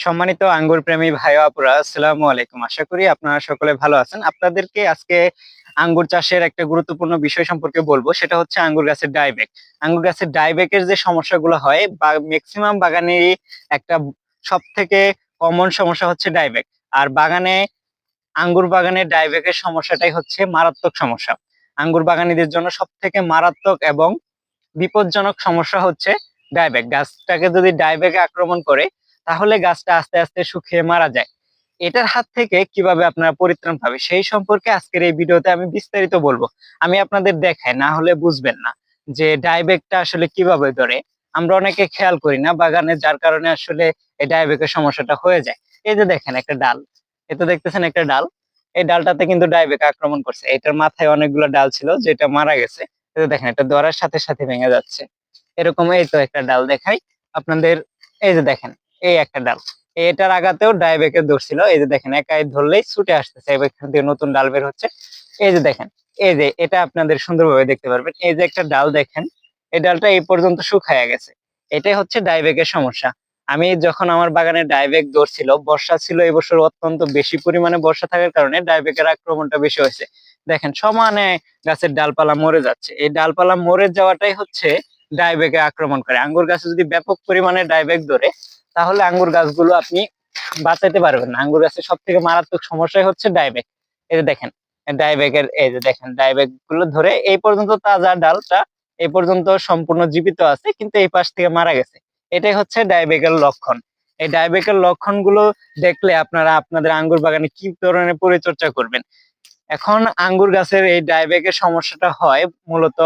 সম্মানিত আঙ্গুর প্রেমী ভাই আপুরা, আসসালামু আলাইকুম। আশা করি আপনারা সকলে ভালো আছেন। আপনাদেরকে আজকে আঙ্গুর চাষের একটা গুরুত্বপূর্ণ বিষয় সম্পর্কে বলব, সেটা হচ্ছে আঙ্গুর গাছের ডাইবেক আঙ্গুর গাছের ডাইবেকের যে সমস্যাগুলো হয়, বা ম্যাক্সিমাম বাগানেরই একটা সব থেকে কমন সমস্যা হচ্ছে ডাইবেক আর বাগানে, আঙ্গুর বাগানে ডাইবেকের সমস্যাটাই হচ্ছে মারাত্মক সমস্যা। আঙ্গুর বাগানীদের জন্য সব থেকে মারাত্মক এবং বিপজ্জনক সমস্যা হচ্ছে ডাইবেক গাছটাকে যদি ডাইবেকে আক্রমণ করে তাহলে গাছটা আস্তে আস্তে শুকিয়ে মারা যায়। এটার হাত থেকে কীভাবে আপনারা পরিত্রাণ পাবে সেই সম্পর্কে আজকের এই ভিডিওতে আমি বিস্তারিত বলব। আমি আপনাদের দেখাই, না হলে বুঝবেন না যে ডাইবেকটা আসলে কীভাবে ধরে। আমরা অনেকে খেয়াল করি না বাগানে, যার কারণে আসলে এই ডাইবেকের সমস্যাটা হয়ে যায়। এই যে দেখেন একটা ডাল এতে দেখতেছেন একটা ডাল। এই ডালটাতে কিন্তু ডাইবেক আক্রমণ করছে। এটার মাথায় অনেকগুলো ডাল ছিল, যেটা মারা গেছে। যে দেখেন, এটা ধরার সাথে সাথে ভেঙে যাচ্ছে। এরকম এই তো একটা ডাল দেখাই। আপনাদের, এই যে দেখেন এই একটা ডাল। এটার আগাতেও ডাইবেকের ধরছিল এই যে দেখেন, একাই ধরলেই ছুটে আসতেছে। এখান থেকে নতুন ডাল বের হচ্ছে। এই যে দেখেন, এই যে এটা আপনাদের সুন্দরভাবে দেখতে পারবেন। এই যে একটা ডাল দেখেন, এই ডালটা এই পর্যন্ত শুকায়া গেছে। এটাই হচ্ছে ডাইবেকের সমস্যা। আমি যখন আমার বাগানে ডাইবেক ধরছিল, বর্ষা ছিল এই বছর অত্যন্ত বেশি পরিমাণে বর্ষা থাকার কারণে ডাইবেকের আক্রমণটা বেশি হয়েছে। দেখেন, সমানে গাছের ডালপালা মরে যাচ্ছে। এই ডালপালা মরে যাওয়াটাই হচ্ছে ডাইবেকে আক্রমণ করে। আঙ্গুর গাছে যদি ব্যাপক পরিমাণে ডাইবেক ধরে তাহলে আঙ্গুর গাছগুলো আপনি বাঁচাইতে পারবেন আঙ্গুর গাছের সব থেকে মারাত্মক সমস্যাই হচ্ছে ডাইবেক এই যে দেখেন ডাইবেকের এই যে দেখেন ডাইবেকগুলো ধরে এই পর্যন্ত তাজা ডালটা এই পর্যন্ত সম্পূর্ণ জীবিত আছে, কিন্তু এই পাশ থেকে মারা গেছে। এটাই হচ্ছে ডাইবেকের লক্ষণ। এই ডাইবেকের লক্ষণগুলো দেখলে আপনারা আপনাদের আঙ্গুর বাগানে কি ধরনের পরিচর্যা করবেন? এখন আঙ্গুর গাছের এই ডাইবেকের সমস্যাটা হয় মূলত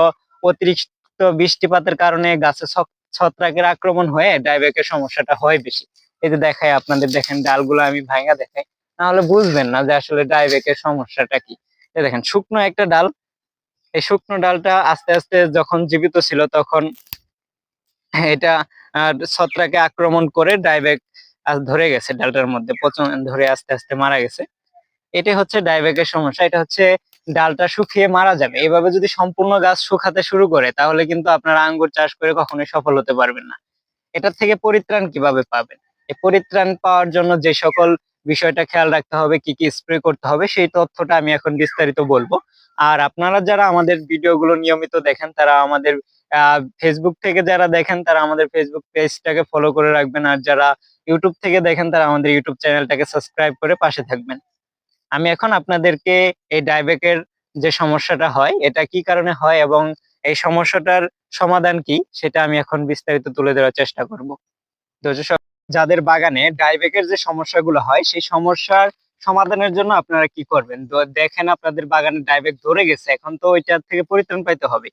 অতিরিক্ত বৃষ্টিপাতের কারণে গাছে ছত্রাকের আক্রমণ হয়ে ডাইবেকের সমস্যাটা হয় বেশি। এই যে দেখাই আপনাদের দেখেন ডালগুলো আমি ভাঙা দেখাই। নাহলে বুঝবেন না যে আসলে ডাইবেকের সমস্যাটা কি। এই দেখেন শুকনো একটা ডাল। এই শুকনো ডালটা আস্তে আস্তে যখন জীবিত ছিল তখন এটা ছত্রাকে আক্রমণ করে ডাইবেক আহ, ধরে গেছে ডালটার মধ্যে। পচন ধরে আস্তে আস্তে মারা গেছে। এটাই হচ্ছে ডাইবেকের সমস্যা, এটা হচ্ছে ডালটা শুকিয়ে মারা যাবে। এভাবে যদি সম্পূর্ণ গাছ শুকাতে শুরু করে, তাহলে কিন্তু আপনারা আঙ্গুর চাষ করে কখনোই সফল হতে পারবেন না। এটার থেকে পরিত্রাণ কীভাবে পাবেন? এই পরিত্রাণ পাওয়ার জন্য যে সকল বিষয়টা খেয়াল রাখতে হবে, কি কি স্প্রে করতে হবে, সেই তথ্যটা আমি এখন বিস্তারিত বলব। আর আপনারা যারা আমাদের ভিডিওগুলো নিয়মিত দেখেন, তারা আমাদের ফেসবুক থেকে যারা দেখেন, তারা আমাদের ফেসবুক পেজটাকে ফলো করে রাখবেন। আর যারা ইউটিউব থেকে দেখেন, তারা আমাদের ইউটিউব চ্যানেলটাকে সাবস্ক্রাইব করে পাশে থাকবেন। আমি এখন আপনাদেরকে এই ডায়বেকের যে সমস্যাটা হয়, এটা কি কারণে হয় এবং এই সমস্যাটার সমাধান কি, সেটা আমি এখন বিস্তারিত তুলে ধরার চেষ্টা করব। যাদের বাগানে ডাইবেকের যে সমস্যাগুলো হয়, সেই সমস্যার সমাধানের জন্য আপনারা কি করবেন? দেখেন আপনাদের বাগানে ডাইবেক ধরে গেছে, এখন তো ওইটার থেকে পরিত্রাণ পাইতে হবে।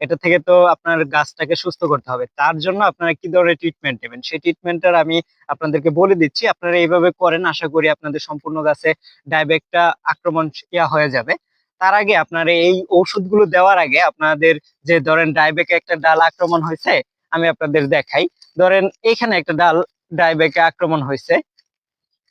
এটা থেকে তো আপনার গাছটাকে সুস্থ করতে হবে। তার জন্য আপনারা কি ধরনের ট্রিটমেন্ট নেবেন? সেই ট্রিটমেন্টটার আমি আপনাদেরকে বলে দিচ্ছি। আপনারা এইভাবে করেন, আশা করি আপনাদের সম্পূর্ণ গাছে ডাইবেকটা আক্রমণ ইয়া হয়ে যাবে। তার আগে আপনার এই ওষুধগুলো দেওয়ার আগে আপনাদের যে ধরেন ডাইবেকে একটা ডাল আক্রমণ হয়েছে, আমি আপনাদের দেখাই। ধরেন এখানে একটা ডাল ডাইবেকে আক্রমণ হয়েছে।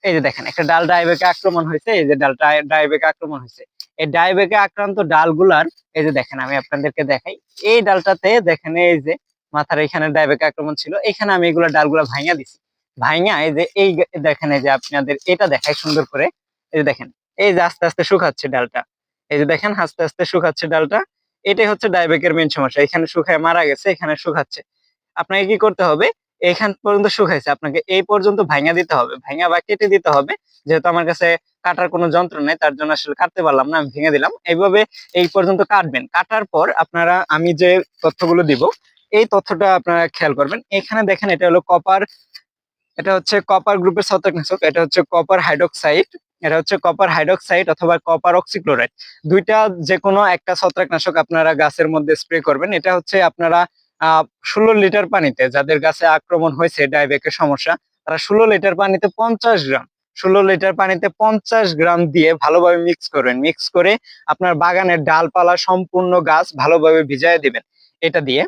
এই যে দেখেন, একটা ডাল ডাইবেকে আক্রমণ হয়েছে, এই যে ডালটা ডাইবেকে আক্রমণ হয়েছে। এই ডাইবেকে আক্রান্ত ডালগুলার, এই যে দেখেন, আমি আপনাদেরকে দেখাই। এই ডালটাতে দেখেন, এই যে মাথার এখানে ডাইবেকে আক্রমণ ছিল এখানে আমি এগুলা ডালগুলা ভাঙা দিছি। ভাঙা এই যে এই দেখেন, এই যে আপনাদের এটা দেখাই সুন্দর করে। এই যে দেখেন, এই যে আস্তে আস্তে শুকাচ্ছে ডালটা। এই যে দেখেন, আস্তে আস্তে শুকাচ্ছে ডালটা। এটাই হচ্ছে ডাইবেকের মেন সমস্যা। এখানে শুকায় মারা গেছে, এখানে শুকাচ্ছে। আপনাকে কি করতে হবে? এখান পর্যন্ত শুকাইছে। আপনাকে এই পর্যন্ত ভাঙা দিতে হবে। ভাঙা বা কেটে দিতে হবে। যেহেতু আমার কাছে কাটার কোনো যন্ত্র নেই, তার জন্য আসলে কাটতে পারলাম না, আমি ভেঙে দিলাম। এইভাবে এই পর্যন্ত কাটবেন। কাটার পর আপনারা, আমি যে তথ্যগুলো দিব, এই তথ্যটা আপনারা খেয়াল করবেন। এখানে দেখেন, এটা হলো কপার এটা হচ্ছে কপার গ্রুপের ছত্রাকনাশক, এটা হচ্ছে কপার হাইড্রোক্সাইড এটা হচ্ছে কপার হাইড্রোক্সাইড অথবা কপার অক্সিক্লোরাইড দুইটা যে কোনো একটা ছত্রাকনাশক আপনারা গাছের মধ্যে স্প্রে করবেন। এটা হচ্ছে আপনারা ষোলো লিটার পানিতে যাদের গাছে আক্রমণ হয়েছে ডাইবেকের সমস্যা, তারা ষোলো লিটার পানিতে পঞ্চাশ গ্রাম, ষোলো লিটার পানিতে পঞ্চাশ গ্রাম দিয়ে ভালোভাবে মিক্স করবেন। মিক্স করে আপনার বাগানের ডালপালা, সম্পূর্ণ গাছ ভালোভাবে ভিজায় দিবেন এটা দিয়ে।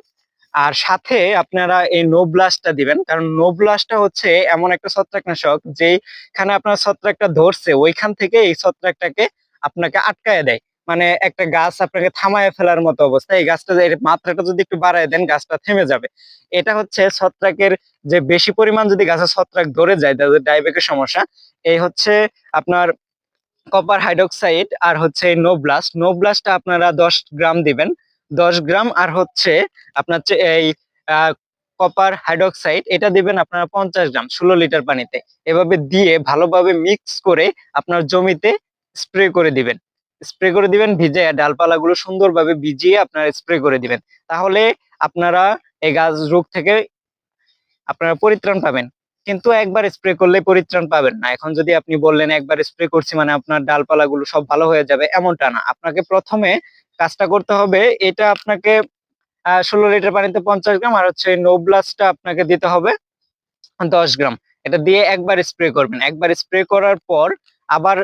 আর সাথে আপনারা এই নো ব্লাস্টটা দিবেন, কারণ নো ব্লাস্টটা হচ্ছে এমন একটা ছত্রাকনাশক যেখানে আপনার ছত্রাকটা ধরছে, ওইখান থেকে এই ছত্রাকটাকে আপনাকে আটকায় দেয়। মানে একটা গাছ আপনাকে থামায় ফেলার মতো অবস্থা। এই গাছটা মাত্রাটা যদি একটু বাড়ায় দেন, গাছটা থেমে যাবে। এটা হচ্ছে ছত্রাকের যে, বেশি পরিমাণ যদি গাছের ছত্রাক ধরে যায় তাদের ডাইবেকের সমস্যা, এই হচ্ছে আপনার কপার হাইড্রোক্সাইড আর হচ্ছে নোব্লাস্ট নোব্লাস্টটা আপনারা দশ গ্রাম দিবেন। দশ গ্রাম আর হচ্ছে আপনার এই কপার হাইড্রোক্সাইড এটা দিবেন আপনারা পঞ্চাশ গ্রাম, ষোলো লিটার পানিতে। এভাবে দিয়ে ভালোভাবে মিক্স করে আপনার জমিতে স্প্রে করে দিবেন। স্প্রে করে দিবেন ভিজে ডালপালাগুলো সুন্দরভাবে ভিজিয়ে আপনারা স্প্রে করে দিবেন। তাহলে আপনারা এই গাছ রোগ থেকে আপনারা পরিত্রাণ পাবেন। কিন্তু একবার স্প্রে করলে পরিত্রাণ পাবেন না। এখন যদি আপনি বললেন, একবার স্প্রে করছি মানে আপনার ডালপালাগুলো সব ভালো হয়ে যাবে, এমনটা না। আপনাকে প্রথমে কাজটা করতে হবে, এটা আপনাকে ষোলো লিটার পানিতে পঞ্চাশ গ্রাম আর হচ্ছে নোব্লাসটা আপনাকে দিতে হবে দশ গ্রাম। এটা দিয়ে একবার স্প্রে করবেন। একবার স্প্রে করার পর আবার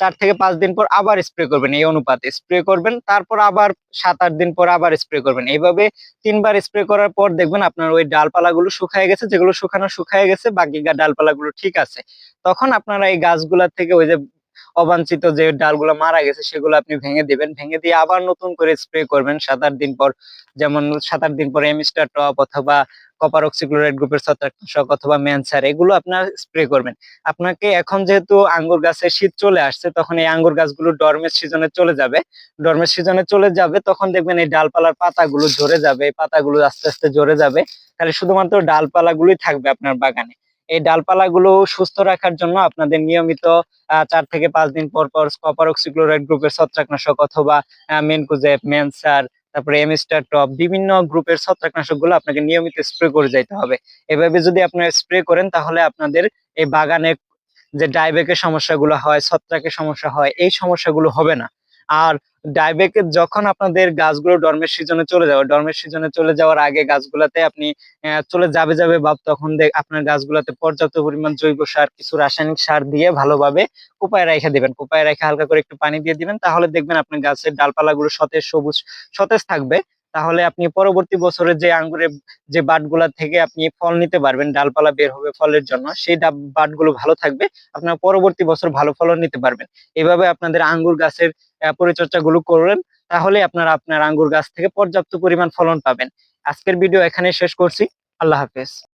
চার থেকে পাঁচ দিন পর আবার স্প্রে করবেন এই অনুপাতে। স্প্রে করবেন, তারপর আবার সাত, আট দিন পর আবার স্প্রে করবেন। এইভাবে তিনবার স্প্রে করার পর দেখবেন আপনার ওই ডালপালাগুলো শুকায় গেছে, যেগুলো শুকানো শুকায় গেছে, বাকি ডালপালাগুলো ঠিক আছে। তখন আপনারা এই গাছগুলা থেকে ওই যে অবাঞ্ছিত যে ডালগুলো মারা গেছে সেগুলো আপনি ভেঙে দিবেন। ভেঙে দিয়ে আবার নতুন করে স্প্রে করবেন সাত আট দিন পর। যেমন সাত আট দিন পর এমিস্টার টপ অথবা কপার অক্সিক্লোরাইড গ্রুপের ছত্রাকনাশক অথবা ম্যানসার, এগুলো আপনার স্প্রে করবেন। আপনাকে এখন যেহেতু আঙ্গুর গাছে শীত চলে আসছে, তখন এই আঙ্গুর গাছগুলো ডরমের সিজনে চলে যাবে। ডরমের সিজনে চলে যাবে, তখন দেখবেন এই ডালপালার পাতাগুলো ঝরে যাবে পাতাগুলো আস্তে আস্তে ঝরে যাবে। তাহলে শুধুমাত্র ডালপালাগুলোই থাকবে আপনার বাগানে। এই ডালপালাগুলো সুস্থ রাখার জন্য আপনাদের নিয়মিত চার থেকে পাঁচ দিন পর পর কপার অক্সিক্লোরাইড গ্রুপের ছত্রাকনাশক অথবা মেনকুজেপ মেনসার তারপরে এমিস্টার টপ বিভিন্ন গ্রুপের ছত্রাকনাশকগুলো আপনাকে নিয়মিত স্প্রে করে যাইতে হবে। এভাবে যদি আপনারা স্প্রে করেন তাহলে আপনাদের এই বাগানে যে ডাইবেকের সমস্যাগুলো হয়, ছত্রাকের সমস্যা হয়, এই সমস্যাগুলো হবে না। আর ডাইবেক যখন আপনাদের গাছগুলো ডরমের সিজনে চলে যাবে ডরমের সিজনে চলে যাওয়ার আগে গাছগুলাতে আপনি চলে যাবে যাবে ভাব তখন দেখ আপনার গাছগুলাতে পর্যাপ্ত পরিমাণ জৈব সার, কিছু রাসায়নিক সার দিয়ে ভালোভাবে কোপায় রেখে দেবেন। কোপায় রেখে হালকা করে একটু পানি দিয়ে দিবেন, তাহলে দেখবেন আপনার গাছের ডালপালাগুলো সতেজ, সবুজ, সতেজ থাকবে। তাহলে আপনি পরবর্তী বছরে যে আঙ্গুরের যে বাটগুলা থেকে আপনি ফল নিতে পারবেন, ডালপালা বের হবে ফলের জন্য, সেই বাটগুলো ভালো থাকবে, আপনার পরবর্তী বছর ভালো ফলন নিতে পারবেন। এভাবে আপনাদের আঙ্গুর গাছের পরিচর্যা গুলো করবেন তাহলে আপনারা আপনার আঙ্গুর গাছ থেকে পর্যাপ্ত পরিমাণ ফলন পাবেন। আজকের ভিডিও এখানে শেষ করছি। আল্লাহ হাফেজ।